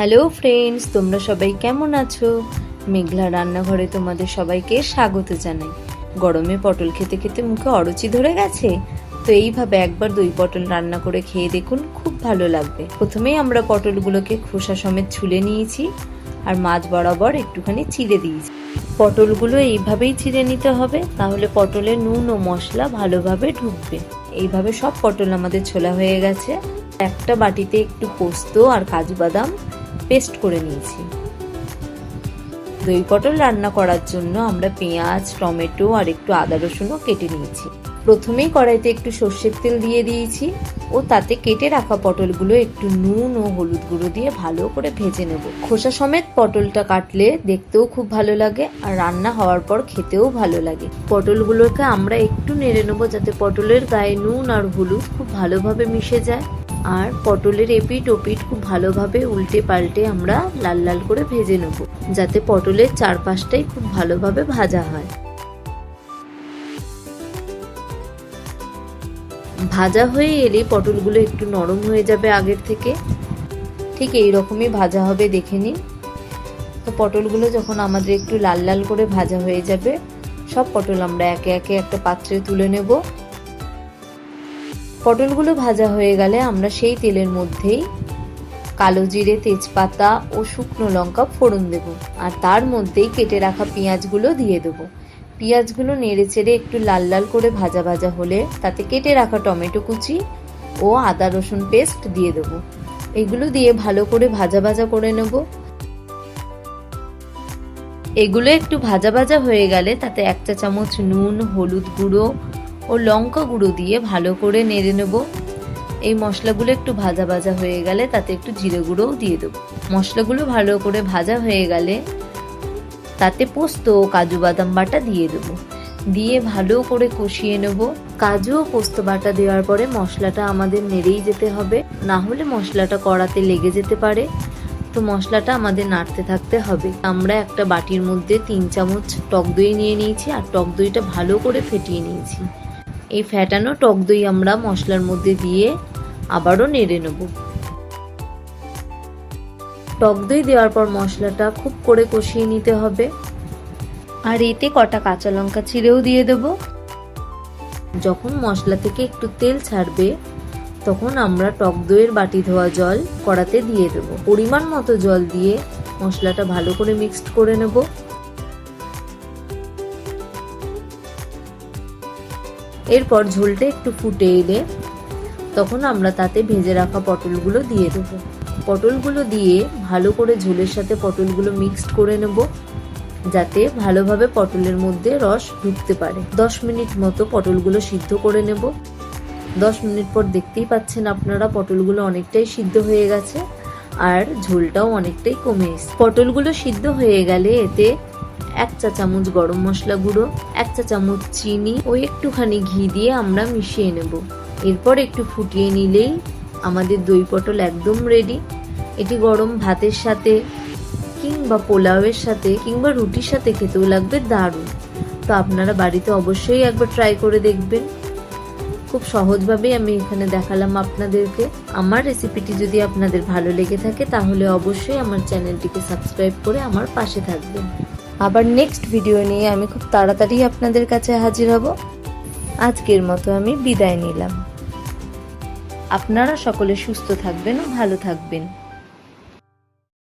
Hello friends তোমরা সবাই কেমন আছো? মেঘলা রান্নাঘরে তোমাদের সবাইকে স্বাগত জানাই। গরমে পটল খেতে খেতে মুখে অরুচি ধরে গেছে? তো এইভাবে একবার দই পটল রান্না করে খেয়ে দেখুন, খুব ভালো লাগবে। প্রথমেই আমরা পটলগুলোকে খোসা সমেত ছুলে নিয়েছি আর মাছ বরাবর একটুখানি চিড়ে দিয়েছি। পটলগুলো এইভাবেই চিড়ে নিতে হবে, তাহলে পটলে নুন ও মশলা ভালোভাবে ঢুকবে। এইভাবে সব পটল আমাদের ছোলা হয়ে গেছে। একটা বাটিতে একটু পোস্ত আর কাজু বাদাম পেস্ট করে নিয়েছি। দই পটল রান্না করার জন্য আমরা পেঁয়াজ, টমেটো আর একটু আদা রসুনও কেটে নিয়েছি। প্রথমেই কড়াইতে একটু সর্ষের তেল দিয়ে দিয়েছি ও তাতে কেটে রাখা পটলগুলো একটু নুন ও হলুদ গুঁড়ো দিয়ে ভালো করে ভেজে নেব। খোসা সমেত পটলটা কাটলে দেখতেও খুব ভালো লাগে আর রান্না হওয়ার পর খেতেও ভালো লাগে। পটলগুলোকে আমরা একটু নেড়ে নেব যাতে পটলের গায়ে নুন আর হলুদ খুব ভালোভাবে মিশে যায়। আর পটলের এপিট ওপিট খুব ভালোভাবে উল্টে পাল্টে আমরা লাল লাল করে ভেজে নেব, যাতে পটলের চারপাশটাই খুব ভালোভাবে ভাজা হয়। ভাজা হয়ে এলে পটলগুলো একটু নরম হয়ে যাবে আগের থেকে। ঠিক এই রকমই ভাজা হবে, দেখে নিন। তো পটলগুলো যখন আমাদের একটু লাল লাল করে ভাজা হয়ে যাবে, সব পটল আমরা একে একে একটা পাত্রে তুলে নেব। পটলগুলো ভাজা হয়ে গেলে আমরা সেই তেলের মধ্যেই কালো জিরে, তেজপাতা ও শুকনো লঙ্কা ফোড়ন দেব। আর তার মধ্যেই কেটে রাখা পেঁয়াজগুলো দিয়ে দেবো। পেঁয়াজগুলো নেড়ে চেড়ে একটু লাল লাল করে ভাজা ভাজা হলে তাতে কেটে রাখা টমেটো কুচি ও আদা রসুন পেস্ট দিয়ে দেবো। এগুলো দিয়ে ভালো করে ভাজা ভাজা করে নেব। এগুলো একটু ভাজা ভাজা হয়ে গেলে তাতে এক চা চামচ নুন, হলুদ গুঁড়ো ও লঙ্কা গুঁড়ো দিয়ে ভালো করে নেড়ে নেব। এই মশলাগুলো একটু ভাজা ভাজা হয়ে গেলে তাতে একটু জিরে গুঁড়োও দিয়ে দেবো। মশলাগুলো ভালো করে ভাজা হয়ে গেলে তাতে পোস্ত ও কাজু বাদাম বাটা দিয়ে দেবো। দিয়ে ভালো করে কষিয়ে নেব। কাজু ও পোস্ত বাটা দেওয়ার পরে মশলাটা আমাদের নেড়েই যেতে হবে। না হলে মশলাটা কড়াতে লেগে যেতে পারে। তো মশলাটা আমাদের নাড়তে থাকতে হবে। আমরা একটা বাটির মধ্যে তিন চামচ টক দই নিয়ে নিয়েছি আর টক দইটা ভালো করে ফেটিয়ে নিয়েছি। এই ফ্যাটানো টক দই আমরা মশলার মধ্যে দিয়ে আবারও নেড়ে নেব। টক দই দেওয়ার পর মশলাটা খুব করে কষিয়ে নিতে হবে। আর এতে কটা কাঁচা লঙ্কা ছিঁড়েও দিয়ে দেব। যখন মশলা থেকে একটু তেল ছাড়বে, তখন আমরা টক দইয়ের বাটি ধোয়া জল কড়াতে দিয়ে দেব। পরিমাণ মতো জল দিয়ে মশলাটা ভালো করে মিক্সড করে নেব। এরপর ঝোলটা একটু ফুটে এলে তখন আমরা তাতে ভেজে রাখা পটলগুলো দিয়ে দেব। পটলগুলো দিয়ে ভালো করে ঝোলের সাথে পটলগুলো মিক্সড করে নেব, যাতে ভালোভাবে পটলের মধ্যে রস ঢুকতে পারে। দশ মিনিট মতো পটলগুলো সিদ্ধ করে নেব। দশ মিনিট পর দেখতেই পাচ্ছেন আপনারা পটলগুলো অনেকটাই সিদ্ধ হয়ে গেছে, আর ঝোলটাও অনেকটাই কমে এসছে। পটলগুলো সিদ্ধ হয়ে গেলে এতে এক চা চামচ গরম মশলা গুঁড়ো, এক চা চামচ চিনি ও একটুখানি ঘি দিয়ে আমরা মিশিয়ে নেব। এরপর একটু ফুটিয়ে নিলেই আমাদের দই পটল একদম রেডি এটি গরম ভাতের সাথে কিংবা পোলাওয়ের সাথে কিংবা রুটির সাথে খেতেও লাগবে দারুণ। তো আপনারা বাড়িতে অবশ্যই একবার ট্রাই করে দেখবেন। খুব সহজভাবেই আমি এখানে দেখালাম আপনাদেরকে। আমার রেসিপিটি যদি আপনাদের ভালো লেগে থাকে, তাহলে অবশ্যই আমার চ্যানেলটিকে সাবস্ক্রাইব করে আমার পাশে থাকবেন। আবার নেক্সট ভিডিও নিয়ে আমি খুব তাড়াতাড়ি আপনাদের কাছে হাজির হব। আজকের মতো আমি বিদায় নিলাম। আপনারা সকলে সুস্থ থাকবেন ও ভালো থাকবেন।